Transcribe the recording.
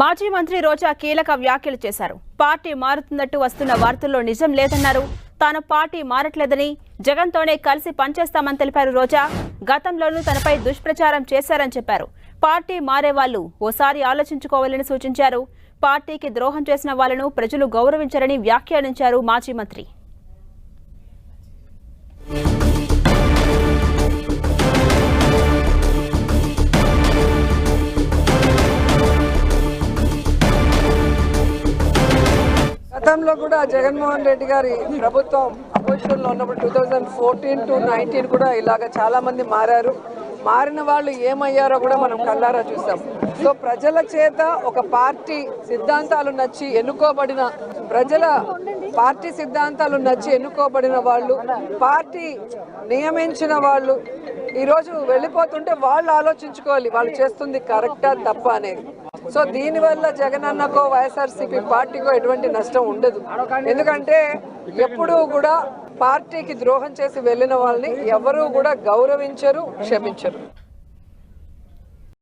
మాజీ మంత్రి రోజా కీలక వ్యాఖ్యలు చేశారు. పార్టీ మారుతున్నట్టు వస్తున్న వార్తల్లో నిజం లేదన్నారు. తాను పార్టీ మారట్లేదని జగన్తోనే కలిసి పనిచేస్తామని తెలిపారు రోజా. గతంలోనూ తనపై దుష్ప్రచారం చేశారని చెప్పారు. పార్టీ మారే వాళ్ళు ఓసారి ఆలోచించుకోవాలని సూచించారు. పార్టీకి ద్రోహం చేసిన వాళ్ళను ప్రజలు గౌరవించారని వ్యాఖ్యానించారు మాజీ మంత్రి. గతంలో కూడా జగన్మోహన్ రెడ్డి గారి ప్రభుత్వం అపోజిషన్లో ఉన్నప్పుడు two thousand fourteen to nineteen కూడా ఇలాగ చాలా మంది మారారు. మారిన వాళ్ళు ఏమయ్యారో కూడా మనం కళ్ళారా చూసాం. సో ప్రజల చేత ఒక పార్టీ సిద్ధాంతాలు నచ్చి ఎన్నుకోబడిన ప్రజల పార్టీ సిద్ధాంతాలు నచ్చి ఎన్నుకోబడిన వాళ్ళు పార్టీ నియమించిన వాళ్ళు ఈరోజు వెళ్ళిపోతుంటే వాళ్ళు ఆలోచించుకోవాలి వాళ్ళు చేస్తుంది కరెక్టా తప్ప అనేది. సో దీనివల్ల జగనన్నకో వైఎస్ఆర్సీపీ పార్టీకో ఎటువంటి నష్టం ఉండదు. ఎందుకంటే ఎప్పుడూ కూడా పార్టీకి ద్రోహం చేసి వెళ్ళిన వాళ్ళని ఎవరూ కూడా గౌరవించరు క్షమించరు.